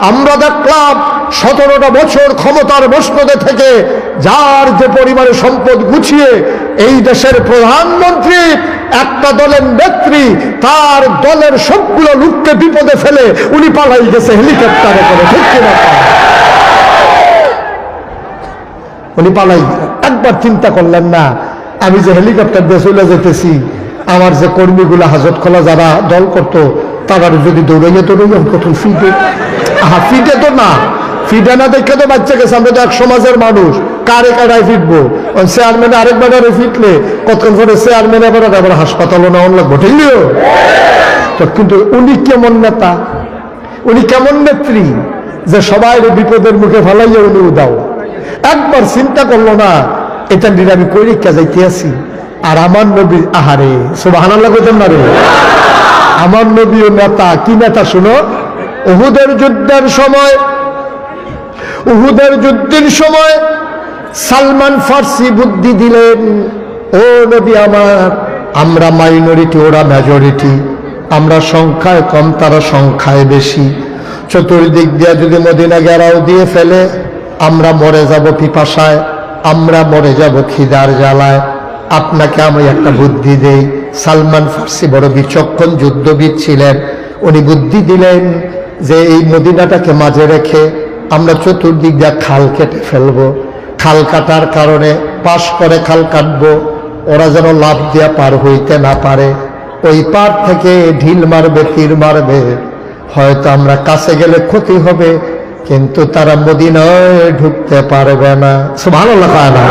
আমরা দেখলাম সতেরোটা বছর ক্ষমতার বসপদে থেকে যার যে পরিমাণে সম্পদ গুছিয়ে এই দেশের প্রধানমন্ত্রী, একটা দলের নেত্রী, তার দলের সবগুলো লোককে বিপদে ফেলে উনি পালাই গেছে হেলিকপ্টারে করে, ঠিক কিনা উনি পালাই একবার চিন্তা করলেন না, আমি যে হেলিকপ্টার দিয়ে চলে যেতেছি, আমার যে কর্মীগুলো হাজত খোলা যারা দল করতো, তারা যদি দৌড়াইয়া দৌড়াইয়া প্রথম ফিটে ফিটে তো না। ফিটে না দেখে তো বাচ্চা গেছে, আমরা তো এক সমাজের মানুষ। কারে কারায় ফিটবো? চেয়ারম্যানে আরেক বেড়ারে ফিটলে, কতক্ষণ পরে চেয়ারম্যান আবার আবার হাসপাতালও না অন্য ঘটেলিও তো কিন্তু উনি কেমন নেতা? উনি কেমন নেত্রী? যে সবাই বিপদের মুখে ফেলাইয়া উনি উদাও। একবার চিন্তা করল না, এটা নিয়ে আমি কই রেখা যাইতে আছি আর আমার নবী, আহারে সুবাহান আল্লাহ কইতেন না রে? আমার নবী ও নেতা, কি নেতা শুনো? উহুদের যুদ্ধের সময়, উহুদের যুদ্ধের সময় সালমান ফার্সি বুদ্ধি দিলেন, ও নবী আমার, আমরা মাইনরিটি, ওরা মেজরিটি, আমরা সংখ্যায় কম, তারা সংখ্যায় বেশি। চতুর্দিক দিয়ে যদি মদিনা গেরাও দিয়ে ফেলে, আমরা মরে যাব পিপাসায়, আমরা মরে যাব খিদার জ্বালায়। আপনাকে আমি একটা বুদ্ধি দেই। সালমান ফার্সি বড় বিচক্ষণ যুদ্ধবিদ ছিলেন। উনি বুদ্ধি দিলেন যে এই মদিনাটাকে মাঝে রেখে আমরা চতুর্দিক দিয়ে খাল কেটে ফেলব। খাল কাটার কারণে পাশ করে খাল কাটবো। ওরা যেন লাভ দিয়া পার হইতে না পারে। ওই পার থেকে ঢিল মারবে, তীর মারবে। হয়তো আমরা কাছে গেলে ক্ষতি হবে, কিন্তু তারা মদিনায় ঢুকতে পারবে না। ভালো লাগা না।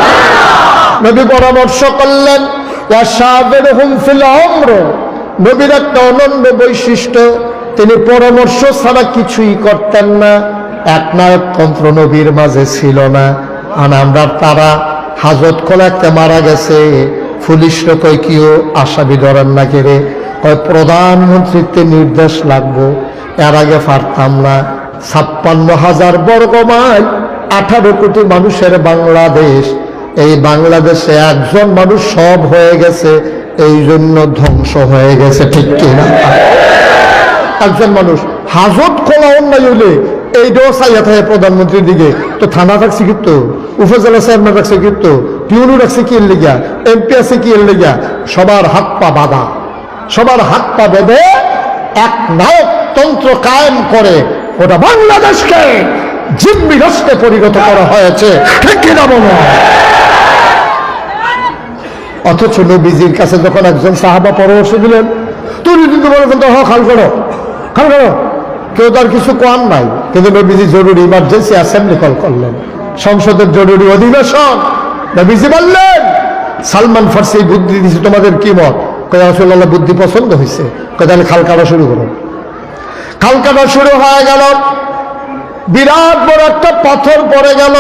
নবী পরামর্শ করলেন ওয়াসাবের হুম ফিল নবীর একটা অনন্য বৈশিষ্ট্য তিনি পরামর্শ ছাড়া কিছুই করতেন না। এক নায়কতন্ত্র নবীর মাঝে ছিল না। আর আমরা তারা হাজত খোলাতে মারা গেছে। পুলিশ কই কিও আসামি ধরেন না কেড়ে কয়, প্রধানমন্ত্রীতে নির্দেশ লাগবো। এর আগে পারতাম না। ছাপ্পান্ন হাজার বর্গ আঠারো কোটি মানুষের বাংলাদেশ। এই বাংলাদেশে একজন মানুষ সব হয়ে গেছে। এই জন্য ধ্বংস হয়ে গেছে, ঠিক কিনা? একজন মানুষ হাজত খোলা অন্যায় হইলে এই চাইয়া থাকে প্রধানমন্ত্রীর দিকে। তো থানা রাখছে কিন্তু, উপজেলা চেয়ারম্যান রাখছে কিন্তু পিউনু রাখছে কি এর লেগিয়া, এমপি আছে কি এর লেগিয়া, সবার হাত পা বাঁধা। সবার হাত পা বেঁধে এক নায়কতন্ত্র কায়েম করে ওটা বাংলাদেশকে জিম্মি রাষ্ট্রে পরিণত করা হয়েছে। বলো? অথচ নবীজির কাছে যখন একজন সাহাবা পরামর্শ দিলেন তুমি কিন্তু বলেছেন তো হ খাল করো। কেউ তার কিছু কম নাই। কিন্তু নবীজি জরুরি ইমার্জেন্সি অ্যাসেম্বলি কল করলেন। সংসদের জরুরি অধিবেশন। নবীজি বললেন, সালমান ফার্সি বুদ্ধি দিয়েছে তোমাদের কি মত? কয় বুদ্ধি পছন্দ হয়েছে কয়, তাহলে খাল কাটা শুরু করো। খাল কাটা শুরু হয়ে গেল। বিরাট বড় একটা পাথর পড়ে গেল।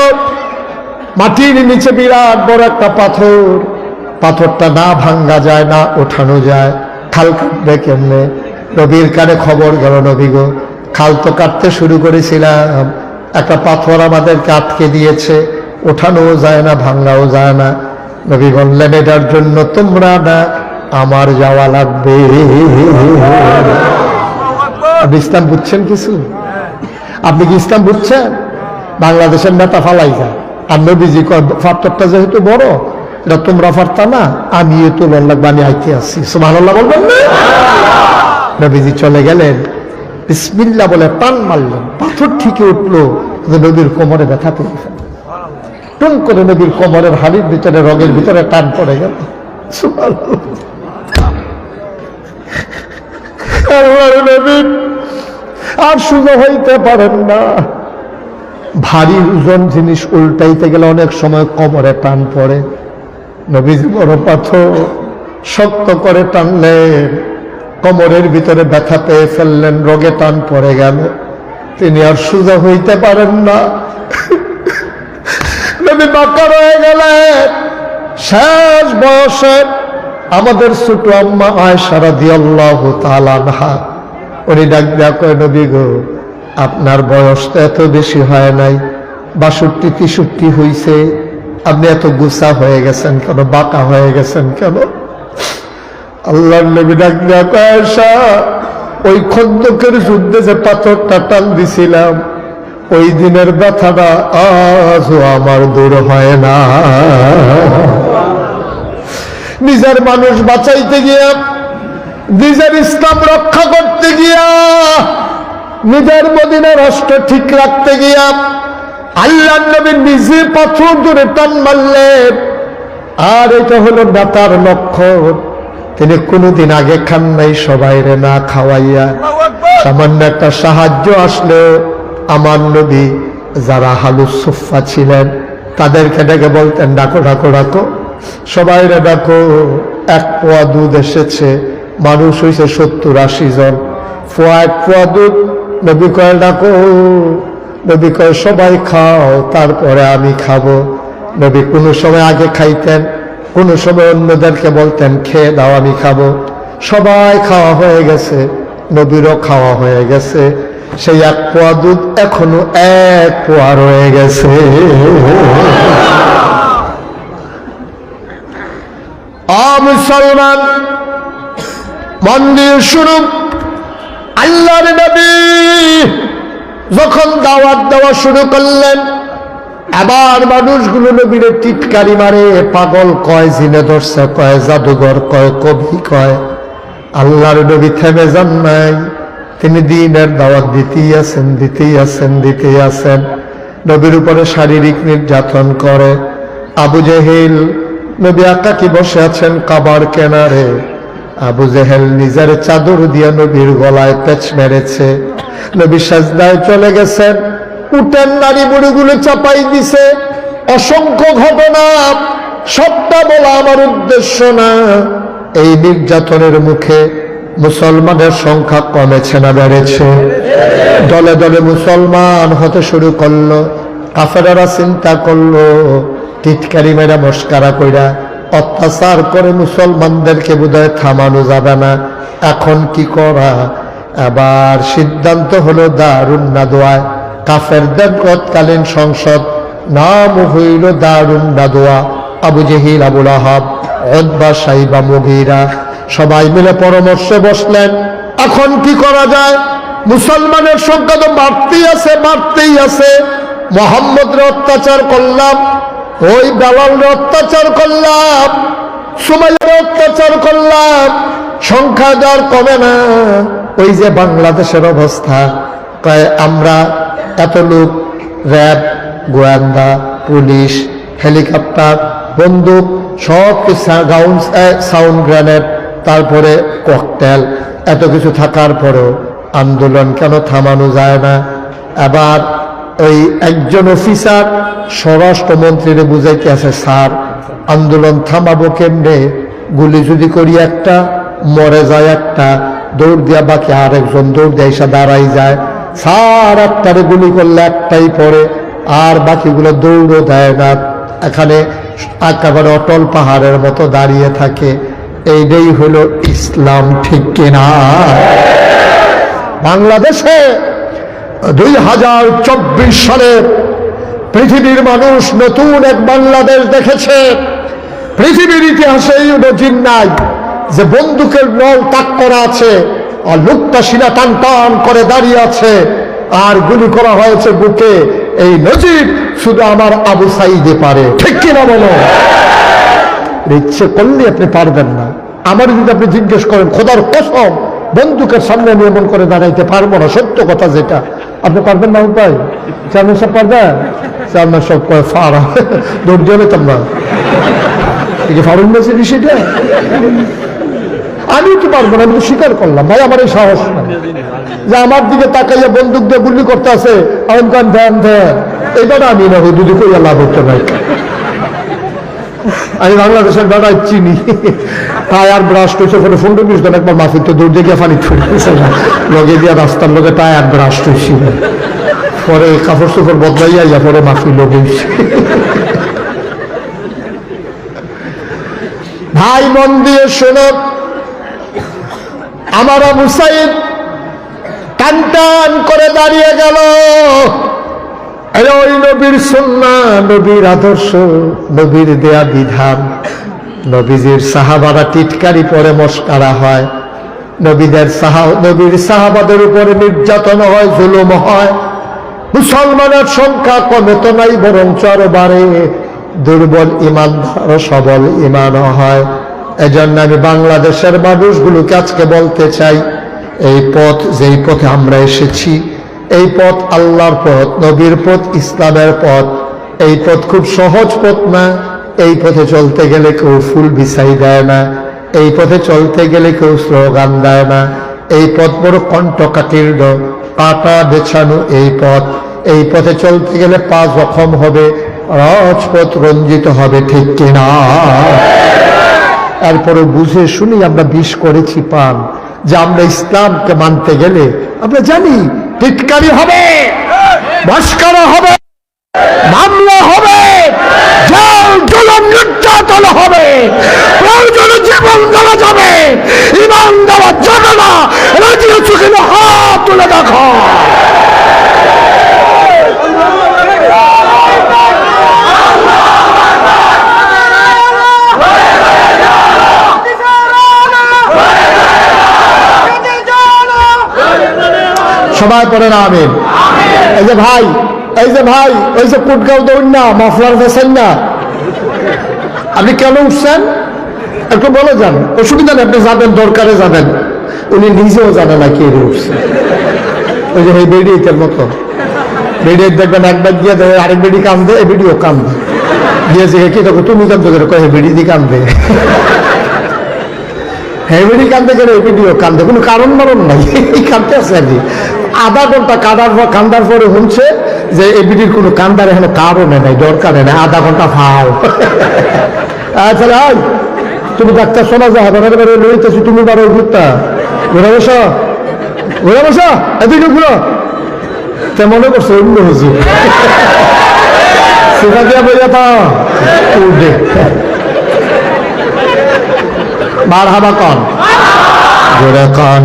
মাটির নিচে বিরাট বড় একটা পাথর। পাথরটা না ভাঙ্গা যায়, না ওঠানো যায়। খাল কাটবে কেমনে? নবীর কানে খবর গেল নবী গো। খাল তো কাটতে শুরু করেছিলাম। একটা পাথর আমাদেরকে আটকে দিয়েছে। ওঠানোও যায় না ভাঙ্গাও যায় না। নবী বললেন, এটার জন্য তোমরা না, আমার যাওয়া লাগবে। আপনি ইসলাম বুঝছেন কিছু? আপনি কি ইসলাম বুঝছেন? বাংলাদেশের নেতা ফালাই যায়। আর নবীজি ফাত্তরটা যেহেতু বড়, এটা তোমরা পারতা না আমি তোলার লাগবে, আমি আইতে আসছি। সুবহানাল্লাহ বলবেন না? নবীজি চলে গেলেন। বিসমিল্লা বলে টান মারলেন। পাথর ঠিকই উঠল নবীর কোমরে ব্যথা পেয়ে গেল টুম করে নবীর কোমরের হাড়ির ভিতরে রগের ভিতরে টান পড়ে গেল। আর শুধু হইতে পারেন না। ভারী ওজন জিনিস উল্টাইতে গেলে অনেক সময় কোমরে টান পড়ে। নবীজি বড় পাথর শক্ত করে টানলেন। কোমরের ভিতরে ব্যথা পেয়ে ফেললেন, রোগে টান পড়ে গেল। তিনি আর সুজা হইতে পারেন না। শেষ বয়সে আমাদের ছোট আম্মা আয়সারা দিয়াল্লাহ তালানহা উনি ডাক গো, আপনার বয়স তো এত বেশি হয় নাই। বাষট্টি, তেষট্টি হইছে। আপনি এত গুসা হয়ে গেছেন কেন? বাঁকা হয়ে গেছেন কেন? আল্লাহর নবী ডাক দেয়া ওই খন্দকের যুদ্ধে যে পাথরটা টান দিছিলাম, ওই দিনের ব্যথাটা আজও আমার দূর হয় না। নিজের মানুষ বাঁচাইতে গিয়া, নিজের ইসলাম রক্ষা করতে গিয়া, নিজের মদিনার রাষ্ট্র ঠিক রাখতে গিয়া আল্লাহ নবী নিজে পাথর ধরে টান মারলেন। আর এটা হলো ব্যথার লক্ষণ। তিনি কোনোদিন আগে খান নাই সবাইরে না খাওয়াইয়া। সামান্য একটা সাহায্য আসলে আমার নবী, যারা হালু সুফা ছিলেন, তাদেরকে ডেকে বলতেন, ডাকো ডাকো ডাকো। সবাইরে ডাকো, এক পোয়া দুধ এসেছে, মানুষ হয়েছে সত্তর আশি জন। পোয়া এক পোয়া দুধ, নবী কয়, ডাকো। নবী কয়, সবাই খাও, তারপরে আমি খাব। নবী কোনো সময় আগে খাইতেন কোনো সময় অন্যদেরকে বলতেন, খেয়ে দাও, আমি খাব। সবাই খাওয়া হয়ে গেছে, নবীরও খাওয়া হয়ে গেছে। সেই এক পোয়া দুধ এখনও এক পোয়া রয়ে গেছে। মুসলমান, মন্দির শুরু। আল্লাহর নবী যখন দাওয়াত দেওয়া শুরু করলেন আবার মানুষগুলো নবীরে টিটকারি মারে, পাগল কয় জিনে ধরছে, কয় জাদুঘর, কয় কবি কয়। আল্লাহর নবী থেমে যান নাই। তিনি দিনের দাওয়াত দিতেই আছেন দিতেই আছেন দিতেই আছেন। নবীর উপরে শারীরিক নির্যাতন করে। আবু জেহিল, নবী আকাকি বসে আছেন কাবার কেনারে? আবু জেহেল নিজের চাদর দিয়ে নবীর গলায় পেচ মেরেছে। নবী সাজদায় চলে গেছেন। উটের নারী বুড়িগুলো চাপাই দিছে। অসংখ্য ঘটনা, সবটা বলা আমার উদ্দেশ্য না। এই নির্যাতনের মুখে মুসলমানের সংখ্যা কমেছে না বেড়েছে। দলে দলে মুসলমান হতে শুরু করল, কাফেরারা চিন্তা করল, টিটকারি মেরা মস্কারা কইরা অত্যাচার করে মুসলমানদেরকে বোধহয় থামানো যাবে না। এখন কি করা? আবার সিদ্ধান্ত হলো দারুণ না দোয়ায় কাফেরদের তৎকালীন সংসদ নাম হইল দারুণ নাদোয়া আবু জেহিল, আবুল আহাব অদ্বা সাইবা, মুগিরা, সবাই মিলে পরামর্শে বসলেন, এখন কি করা যায়? মুসলমানের সংখ্যা তো বাড়তেই আছে বাড়তেই আছে। মোহাম্মদের অত্যাচার করলাম, ওই বেলালের অত্যাচার করলাম, সুমাইয়ের অত্যাচার করলাম, সংখ্যা যার কমে না। ওই যে বাংলাদেশের অবস্থা, কয়, আমরা এত লোক, র্যাব, গোয়েন্দা, পুলিশ, হেলিকপ্টার, বন্দুক, সব গাউন্ড সাউন্ড গ্রেনেড, তারপরে ককটেল, এত কিছু থাকার পরেও আন্দোলন কেন থামানো যায় না? আবার ওই একজন অফিসার স্বরাষ্ট্রমন্ত্রীরে বুঝাইতে আছে, স্যার, আন্দোলন থামাবো কেমনে? গুলি যদি করি একটা, মরে যায় একটা, দৌড় দিয়া বাকি আরেকজন দৌড় দিয়ে এসে দাঁড়াই যায়। সার একটারে গুলি করলে একটাই পড়ে, আর বাকিগুলো দৌড়ও দেয় না। এখানে একেবারে অটল পাহাড়ের মতো দাঁড়িয়ে থাকে। এইটাই হলো ইসলাম, ঠিক কিনা? বাংলাদেশে দুই হাজার চব্বিশ সালে পৃথিবীর মানুষ নতুন এক বাংলাদেশ দেখেছে। পৃথিবীর ইতিহাসে নজির নাই যে বন্দুকের নল তাক করা আছে আর লোকটা শিলা টান টান করে দাঁড়িয়ে আছে। আর গুলি করা হয়েছে বুকে। এই নজির শুধু আমার আবু সাইদে পারে। ঠিক কিনা বলো? ইচ্ছে করলে আপনি পারবেন না। আমার যদি আপনি জিজ্ঞেস করেন, খোদার কসম, বন্দুকের সামনে আমি এমন করে দাঁড়াইতে পারব না? সত্য কথা যেটা। আপনি পারবেন না উপায়? চেয়ারম্যান সব পারবেন চেয়ারম্যান সব ফারা দিয়ে পেতাম না এই যে বিষয়টা আমি তো পারব না, আমি স্বীকার করলাম। ভাই, আমার এই সাহস যে আমার দিকে তাকাইয়া বন্দুক দিয়ে গুলি করতে আছে আমি ধ্যান ধ্যান এইটা আমি না যদি কইয়া লাভ হতো নাই আমি বাংলাদেশের বেড়ায় চিনি। টায়ার ব্রাশ হয়েছে পরে পনেরো বিশ জন একবার মাফির তো দৌড় দিয়ে ফানি ছুটেছে লগে দিয়া রাস্তার লগে টায়ার ব্রাশ হয়েছিল পরে কাপড় চোপড় বদলাইয়া ইয়া পরে মাফি লগেছে ভাই, মন দিয়ে শোনো। আমার আবু সাইদ টান টান করে দাঁড়িয়ে গেল। আরে ওই নবীর সন্না, নবীর আদর্শ, নবীর দেয়া বিধান। নবীজির সাহাবারা টিটকারি পরে মস্কারা হয়। নবীদের সাহা, নবীর সাহাবাদের উপরে নির্যাতন হয়, জুলুম হয়। মুসলমানের সংখ্যা কমে তো নাই বরং চর বাড়ে। দুর্বল ইমানদার, সবল ইমান হয়। এজন্য আমি বাংলাদেশের মানুষগুলোকে আজকে বলতে চাই, এই পথ, যেই পথে আমরা এসেছি, এই পথ আল্লাহর পথ, নবীর পথ, ইসলামের পথ। এই পথ খুব সহজ পথ না, এই পথে চলতে গেলে কেউ ফুল বিছাই দেয় না, এই পথে চলতে গেলে কেউ স্লোগান দেয় না, এই পথ বড় কণ্ঠকাকীর্ণ কাটা বেছানো এই পথ। এই পথে চলতে গেলে পাঁচ রকম হবে, রাজপথ রঞ্জিত হবে ঠিক কিনা? এরপরে বুঝে শুনি আমরা বিষ করেছি পান, যে আমরা ইসলামকে মানতে গেলে আমরা জানি টিটকারি হবে ভাস্কর হবে, মামলা হবে, জল হবে জীবন দেওয়া যাবে, ইমান দেওয়া যাবে না সবাই পড়ে না আমিন। এই যে ভাই এই যে ভাই এই যে কুটগাঁও দৌড় না মাফলার দেশেন না। আপনি কেন উঠছেন? একটু বলে যান। অসুবিধা নেই আপনি যাবেন দরকারে যাবেন। উনি নিজেও জানে না কে উঠছে। ওই যে এই মতো। দেখবেন একবার আরেক বেডি কান্দে এই বেডিও গিয়ে যে কি দেখো তুমি কান্দো করে কয়ে বেডি দিয়ে কান্দে। হেভিডি কান্দে গেলে ভিডিও কান্দে। কোনো কারণ মারণ নাই। এই কান্দতে আছে আর কি। আধা ঘণ্টা কাঁদার পর কান্দার পরে শুনছে যে এবিডির কোনো কান্দার এখানে কারণে নাই দরকারে নাই আধা ঘণ্টা ফাও। আচ্ছা আই তুমি ডাক্তার শোনা যা হবে একেবারে লইতেছি তুমি বারো ঘুরতা ঘুরে বসো। ঘুরে বসো, এদিকে ঘুরো। তে মনে করছে অন্য হুজুর সেটা দিয়ে বইয়া তা উঠে। বার হাবা কন। জোরে কন।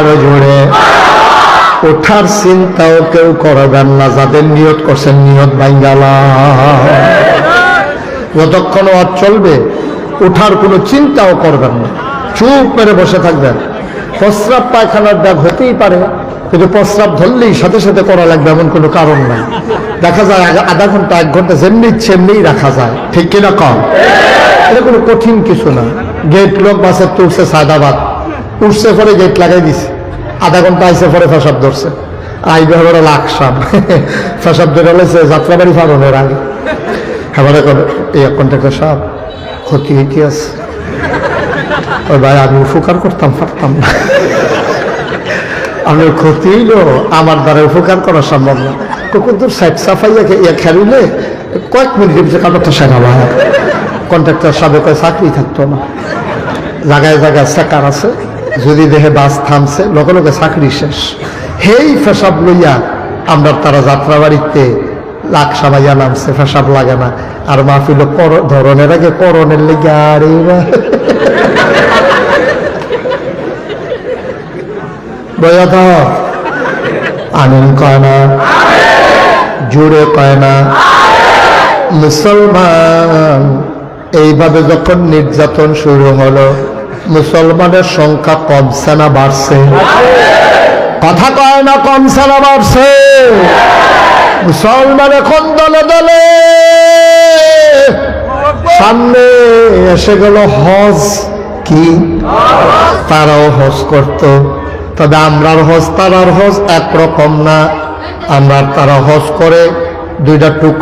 আর জোরে। ওঠার চিন্তাও কেউ করবেন না, যাদের নিয়ত করছেন নিয়ত বাইঙ্গালা যতক্ষণ ওর চলবে, ওঠার কোনো চিন্তাও করবেন না। চুপ মেরে বসে থাকবেন। প্রস্রাব পায়খানার ব্যাগ হতেই পারে, কিন্তু প্রস্রাব ধরলেই সাথে সাথে করা লাগবে এমন কোনো কারণ নাই। দেখা যায় আধা ঘণ্টা, এক ঘণ্টা যেমনি ইচ্ছে এমনিই রাখা যায়। ঠিক কিনা কম? এটা কোনো কঠিন কিছু না। গেট লোক বাসে তুলছে সাদাবাদ। উঠছে পরে গেট লাগাই দিছে। আধা ঘণ্টা আইসে পরে ফেসাব ধরছে। আই ব্যবহার লাকসাম ফেসাব ধরে হলেছে যাত্রাবাড়ি ফারণের আগে। এবারে এই কন্ট্রাক্টর সাহেব, ক্ষতি হইতে আছে? ওই ভাই, আমি উপকার করতাম, পারতাম না। আমি ক্ষতি হইল, আমার দ্বারা উপকার করা সম্ভব না। কুকুর সাইড সাফাইয়া ইয়া খেলিলে, কয়েক মিনিটের পিছিয়ে কাপড়টা সেনাবা কন্ট্রাক্টর সাহেব চাকরি থাকতো না। জায়গায় জায়গায় সেকার আছে। যদি দেহে বাস থামছে, লগে লগে চাকরি শেষ। হেই ফেসাব লইয়া আমরা তারা যাত্রাবাড়িতে লাখ সামাইয়া নামছে, ফেসাব লাগে না। আর মাহফিল ধরনের আগে করণের লেগে আরে। বয়া তো আনন্দ কয় না। জুড়ে কয় না। মুসলমান। এইভাবে যখন নির্যাতন শুরু হলো মুসলমানের সংখ্যা কমছে না বাড়ছে? কথা কয় না কমছে না বাড়ছে? মুসলমান এখন দলে দলে। সামনে এসে গেল হজ। কি? তারাও হজ করত। তবে আমরার হজ, তারার হজ একরকম না। আমরা তারা হজ করে দুইটা টুক